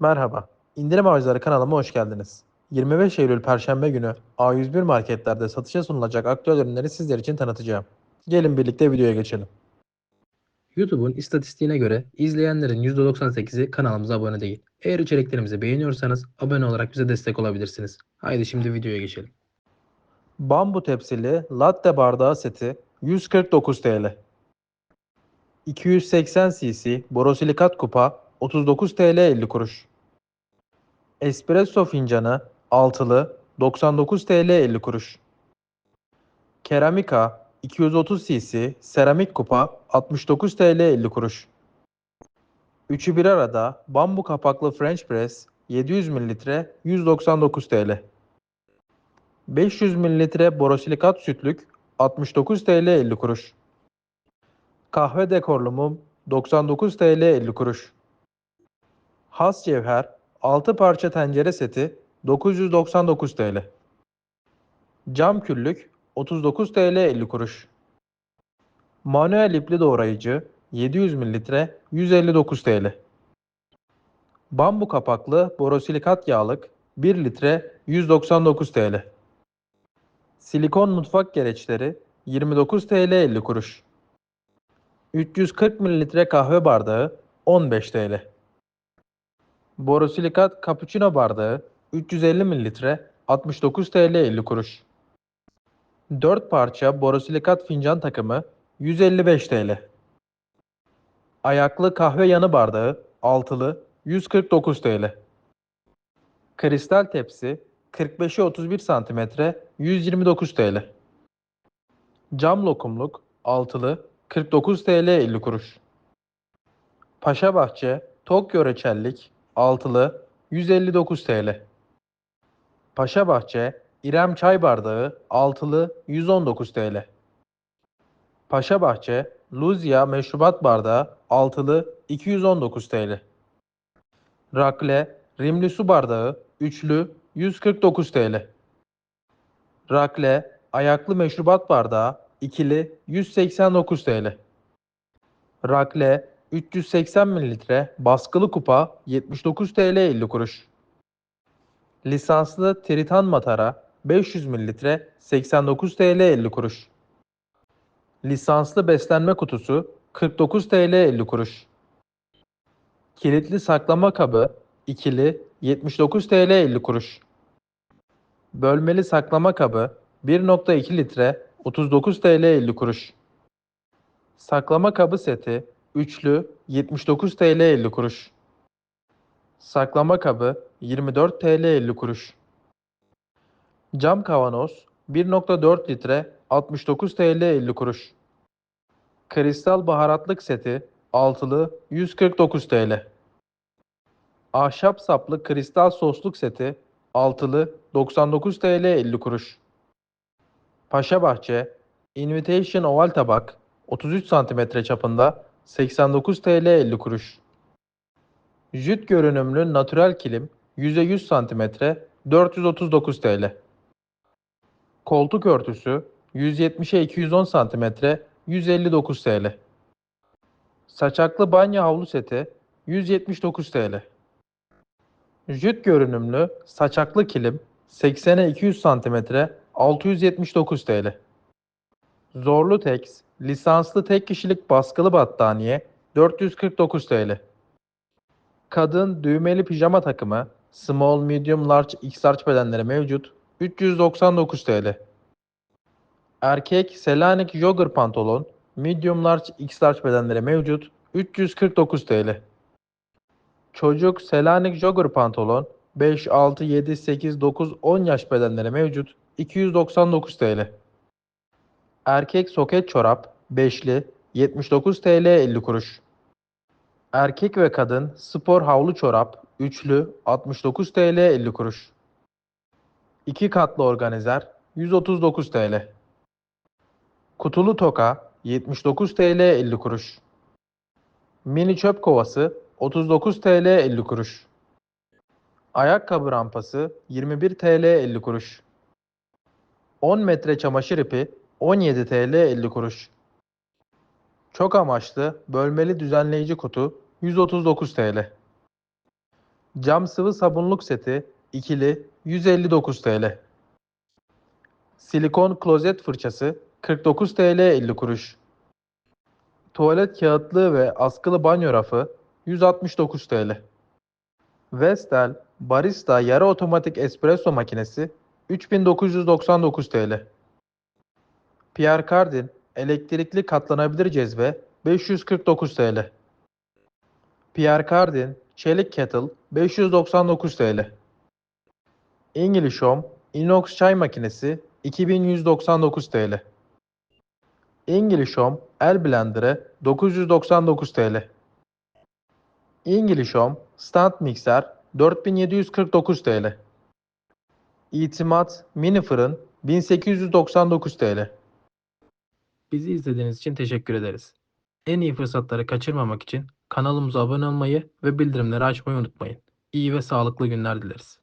Merhaba, İndirim Avcıları kanalıma hoş geldiniz. 25 Eylül Perşembe günü A101 marketlerde satışa sunulacak aktüel ürünleri sizler için tanıtacağım. Gelin birlikte videoya geçelim. YouTube'un istatistiğine göre izleyenlerin %98'i kanalımıza abone değil. Eğer içeriklerimizi beğeniyorsanız abone olarak bize destek olabilirsiniz. Haydi şimdi videoya geçelim. Bambu tepsili latte bardağı seti 149 TL. 280 cc borosilikat kupa 39 TL 50 kuruş. Espresso fincanı altılı 99 TL 50 kuruş. Keramika 230 cc seramik kupa 69 TL 50 kuruş. Üçü bir arada bambu kapaklı French press 700 ml 199 TL. 500 ml borosilikat sütlük 69 TL 50 kuruş. Kahve dekorlu mum 99 TL 50 kuruş. Has cevher 6 parça tencere seti 999 TL. Cam küllük 39 TL 50 kuruş. Manuel ipli doğrayıcı 700 ml 159 TL. Bambu kapaklı borosilikat yağlık 1 litre 199 TL. Silikon mutfak gereçleri 29 TL 50 kuruş. 340 ml kahve bardağı 15 TL. Borosilikat cappuccino bardağı 350 ml 69 TL 50 kuruş. 4 parça borosilikat fincan takımı 155 TL. Ayaklı kahve yanı bardağı altılı 149 TL. Kristal tepsi 45'e 31 cm 129 TL. Cam lokumluk altılı 49 TL 50 kuruş. Paşabahçe Tokyo reçellik altılı 159 TL. Paşabahçe İrem çay bardağı altılı 119 TL. Paşabahçe Luzia meşrubat bardağı altılı 219 TL. Rakle rimli su bardağı üçlü 149 TL. Rakle ayaklı meşrubat bardağı ikili 189 TL. Rakle 380 ml baskılı kupa 79 TL 50 kuruş. Lisanslı Tritan matara 500 ml 89 TL 50 kuruş. Lisanslı beslenme kutusu 49 TL 50 kuruş. Kilitli saklama kabı ikili 79 TL 50 kuruş. Bölmeli saklama kabı 1.2 litre 39 TL 50 kuruş. Saklama kabı seti üçlü 79 TL 50 kuruş. Saklama kabı 24 TL 50 kuruş. Cam kavanoz 1.4 litre 69 TL 50 kuruş. Kristal baharatlık seti altılı 149 TL. Ahşap saplı kristal sosluk seti altılı 99 TL 50 kuruş. Paşabahçe Invitation oval tabak 33 cm çapında 89 TL 50 kuruş. Jüt görünümlü natürel kilim yüze 100 cm 439 TL. Koltuk örtüsü 170'e 210 cm 159 TL. Saçaklı banyo havlu seti 179 TL. Jüt görünümlü saçaklı kilim 80'e 200 cm 679 TL. Zorlu Tex lisanslı tek kişilik baskılı battaniye 449 TL. Kadın düğmeli pijama takımı small, medium, large, x large bedenleri mevcut 399 TL. Erkek Selanik jogger pantolon medium, large, x large bedenleri mevcut 349 TL. Çocuk Selanik jogger pantolon 5, 6, 7, 8, 9, 10 yaş bedenleri mevcut 299 TL. Erkek soket çorap beşli 79 TL 50 kuruş. Erkek ve kadın spor havlu çorap üçlü 69 TL 50 kuruş. 2 katlı organizer 139 TL. Kutulu toka 79 TL 50 kuruş. Mini çöp kovası 39 TL 50 kuruş. Ayakkabı rampası 21 TL 50 kuruş. 10 metre çamaşır ipi 17 TL 50 kuruş. Çok amaçlı bölmeli düzenleyici kutu 139 TL. Cam sıvı sabunluk seti ikili 159 TL. Silikon klozet fırçası 49 TL 50 kuruş. Tuvalet kağıtlığı ve askılı banyo rafı 169 TL. Vestel Barista yarı otomatik espresso makinesi 3999 TL. Pierre Cardin elektrikli katlanabilir cezve 549 TL. Pierre Cardin çelik kettle 599 TL. English Home inox çay makinesi 2199 TL. English Home el blenderı 999 TL. English Home stand mikser 4749 TL. İtimat mini fırın 1899 TL. Bizi izlediğiniz için teşekkür ederiz. En iyi fırsatları kaçırmamak için kanalımıza abone olmayı ve bildirimleri açmayı unutmayın. İyi ve sağlıklı günler dileriz.